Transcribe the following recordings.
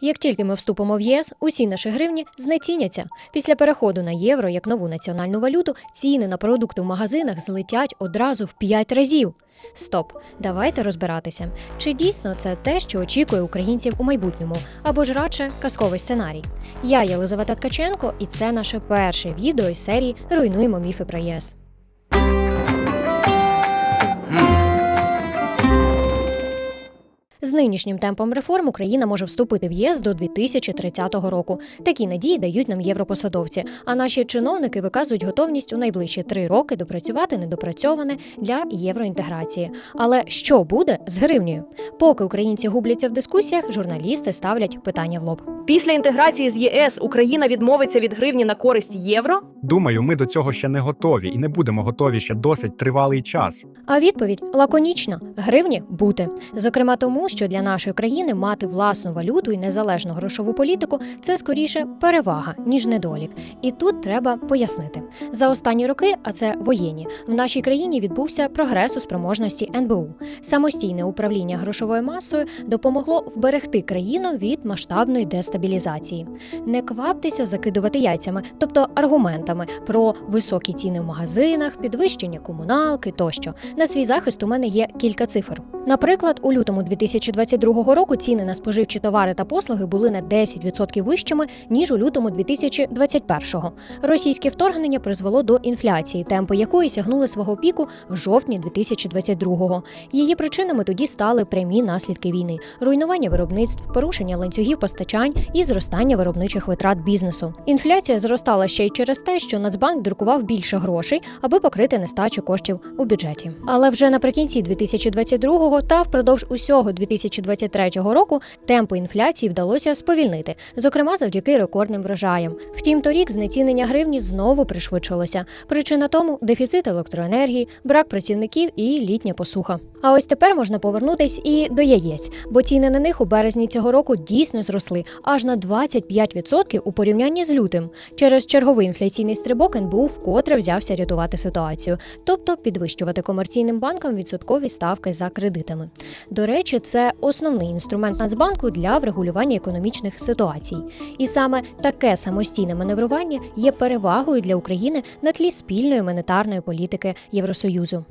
Як тільки ми вступимо в ЄС, усі наші гривні знеціняться. Після переходу на євро як нову національну валюту ціни на продукти в магазинах злетять одразу в 5 разів. Стоп, давайте розбиратися. Чи дійсно це те, що очікує українців у майбутньому, або ж радше казковий сценарій? Я Єлизавета Ткаченко, і це наше перше відео із серії Руйнуємо міфи про ЄС. З нинішнім темпом реформ Україна може вступити в єС до 2030 року. Такі надії дають нам європосадовці. А наші чиновники виказують готовність у найближчі три роки допрацювати недопрацьоване для євроінтеграції. Але що буде з гривнею? Поки українці губляться в дискусіях, журналісти ставлять питання в лоб. Після інтеграції з ЄС Україна відмовиться від гривні на користь євро. Думаю, ми до цього ще не готові і не будемо готові ще досить тривалий час. А відповідь лаконічна: гривні бути. Зокрема, тому що для нашої країни мати власну валюту і незалежну грошову політику це скоріше перевага ніж недолік. І тут треба пояснити за останні роки, а це воєнні, в нашій країні відбувся прогрес у спроможності НБУ. Самостійне управління грошовою масою допомогло вберегти країну від масштабної дестабілізації. Не кваптеся закидувати яйцями, тобто аргументами про високі ціни в магазинах, підвищення комуналки тощо. На свій захист у мене є кілька цифр. Наприклад, у лютому 2022 року ціни на споживчі товари та послуги були на 10% вищими ніж у лютому 2021-го. Російське вторгнення призвело до інфляції, темпи якої сягнули свого піку в жовтні 2022-го. Її причинами тоді стали прямі наслідки війни: руйнування виробництв, порушення ланцюгів постачань і зростання виробничих витрат бізнесу. Інфляція зростала ще й через те, що Нацбанк друкував більше грошей, аби покрити нестачу коштів у бюджеті. Але вже наприкінці 2022-го та впродовж усього 2023 року темпи інфляції вдалося сповільнити, зокрема завдяки рекордним врожаям. Втім, торік знецінення гривні знову пришвидшилося. Причина тому дефіцит електроенергії, брак працівників і літня посуха. А ось тепер можна повернутись і до яєць, бо ціни на них у березні цього року дійсно зросли аж на 25% у порівнянні з лютим. Через черговий інфляційний стрибок НБУ вкотре взявся рятувати ситуацію, тобто підвищувати комерційним банкам відсоткові ставки за кредитами. До речі, це основний інструмент Нацбанку для врегулювання економічних ситуацій. І саме таке самостійне маневрування є перевагою для України на тлі спільної монетарної політики Євросоюзу.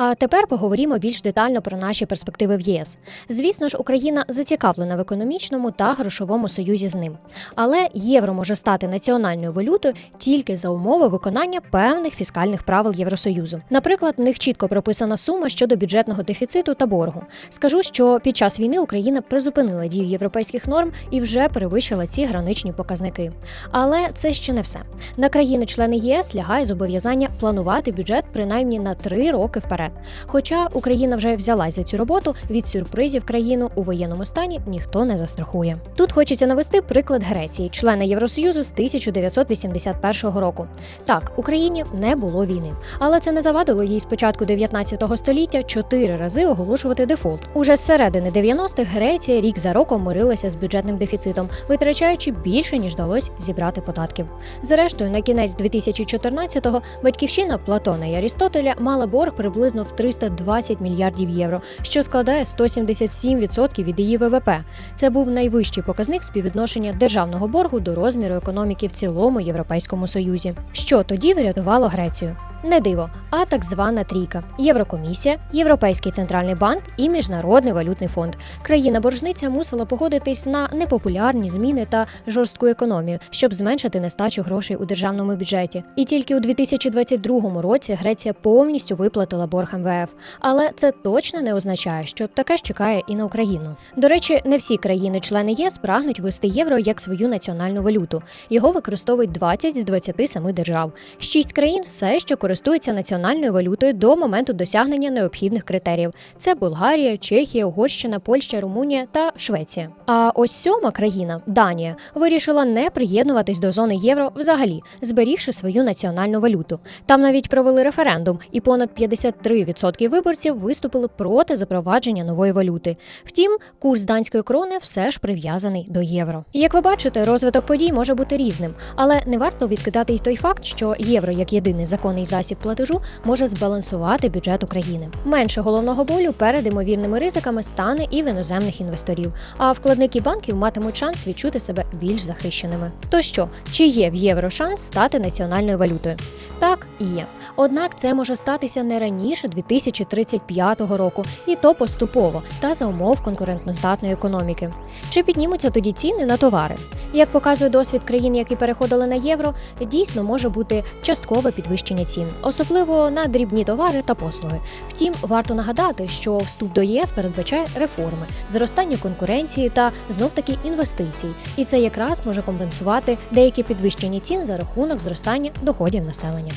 А тепер поговоримо більш детально про наші перспективи в ЄС. Звісно ж, Україна зацікавлена в економічному та грошовому союзі з ним. Але євро може стати національною валютою тільки за умови виконання певних фіскальних правил Євросоюзу. Наприклад, в них чітко прописана сума щодо бюджетного дефіциту та боргу. Скажу, що під час війни Україна призупинила дію європейських норм і вже перевищила ці граничні показники. Але це ще не все. На країни-члени ЄС лягає зобов'язання планувати бюджет принаймні на три роки вперед. Хоча Україна вже взялась за цю роботу, від сюрпризів країну у воєнному стані ніхто не застрахує. Тут хочеться навести приклад Греції, члена Євросоюзу з 1981 року. Так, Україні не було війни, але це не завадило їй з початку 19 століття чотири рази оголошувати дефолт. Уже з середини 90-х Греція рік за роком мирилася з бюджетним дефіцитом, витрачаючи більше ніж вдалось зібрати податків. Зрештою, на кінець 2014-го батьківщина Платона і Арістотеля мала борг приблизно в 320 мільярдів євро, що складає 177% від її ВВП. Це був найвищий показник співвідношення державного боргу до розміру економіки в цілому Європейському Союзі. Що тоді врятувало Грецію? Не диво, а так звана трійка: Єврокомісія, Європейський центральний банк і Міжнародний валютний фонд. Країна-боржниця мусила погодитись на непопулярні зміни та жорстку економію, щоб зменшити нестачу грошей у державному бюджеті. І тільки у 2022 році Греція повністю виплатила борг МВФ. Але це точно не означає, що таке ж чекає і на Україну. До речі, не всі країни-члени ЄС прагнуть ввести євро як свою національну валюту. Його використовують 20 з 27 держав. Шість країн все ще користуються національною валютою до моменту досягнення необхідних критеріїв: це Болгарія, Чехія, Угорщина, Польща, Румунія та Швеція. А ось сьома країна Данія вирішила не приєднуватись до зони євро взагалі, зберігши свою національну валюту. Там навіть провели референдум, і понад 53% виборців виступили проти запровадження нової валюти. Втім, курс данської крони все ж прив'язаний до євро. Як ви бачите, розвиток подій може бути різним, але не варто відкидати й той факт, що євро як єдиний законний засіб засіб платежу може збалансувати бюджет України. Менше головного болю перед імовірними ризиками стане і в іноземних інвесторів. А вкладники банків матимуть шанс відчути себе більш захищеними. То що, чи є в євро шанс стати національною валютою? Так, є. Однак це може статися не раніше 2035 року, і то поступово та за умов конкурентноздатної економіки. Чи піднімуться тоді ціни на товари? Як показує досвід країн, які переходили на євро, дійсно може бути часткове підвищення цін, особливо на дрібні товари та послуги. Втім, варто нагадати, що вступ до ЄС передбачає реформи, зростання конкуренції та знов таки інвестицій, і це якраз може компенсувати деякі підвищення цін за рахунок зростання доходів населення.